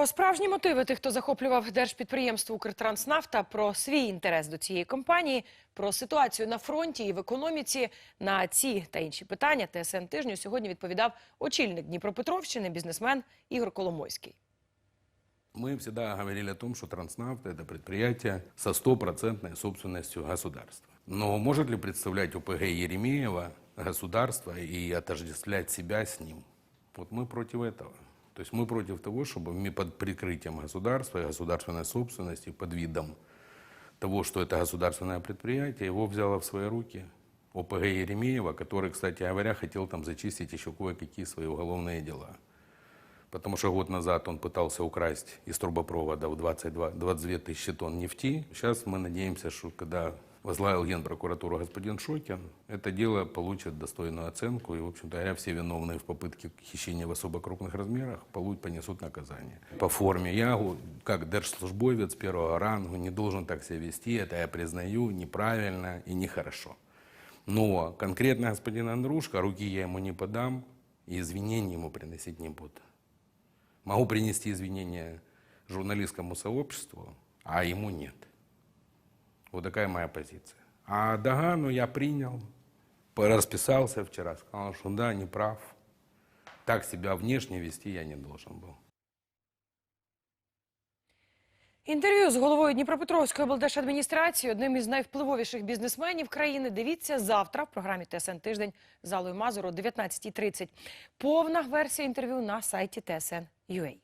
Про справжні мотиви тих, хто захоплював держпідприємство Укртранснафта, про свій інтерес до цієї компанії, про ситуацію на фронті і в економіці. На ці та інші питання ТСН тижню сьогодні відповідав очільник Дніпропетровщини, бізнесмен Ігор Коломойський. Мы всегда говорили о том, что Транснавт – это предприятие со стопроцентной собственностью государства. Но может ли представлять ОПГ Еремеева государство и отождествлять себя с ним? Вот мы против этого. То есть мы против того, чтобы под прикрытием государства и государственной собственности, под видом того, что это государственное предприятие, его взяло в свои руки ОПГ Еремеева, который, кстати говоря, хотел там зачистить еще кое-какие свои уголовные дела. Потому что год назад он пытался украсть из трубопровода в 22, 22 тысячи тонн нефти. Сейчас мы надеемся, что когда возглавил Генпрокуратуру господин Шокин, это дело получит достойную оценку. И, в общем-то говоря, все виновные в попытке хищения в особо крупных размерах получ- понесут наказание. По форме я, как держслужбовец первого ранга, не должен так себя вести. Это я признаю неправильно и нехорошо. Но конкретно господин Андрушка, руки я ему не подам, и извинений ему приносить не буду. Могу принести извинения журналистскому сообществу, а ему нет. Вот такая моя позиция. А Дагану я принял, расписался вчера, сказал, что да, не прав. Так себя внешне вести я не должен был. Інтерв'ю з головою Дніпропетровської облдержадміністрації, одним із найвпливовіших бізнесменів країни. Дивіться завтра в програмі ТСН Тиждень з Алою Мазур о 19.30. Повна версія інтерв'ю на сайті TSN.ua.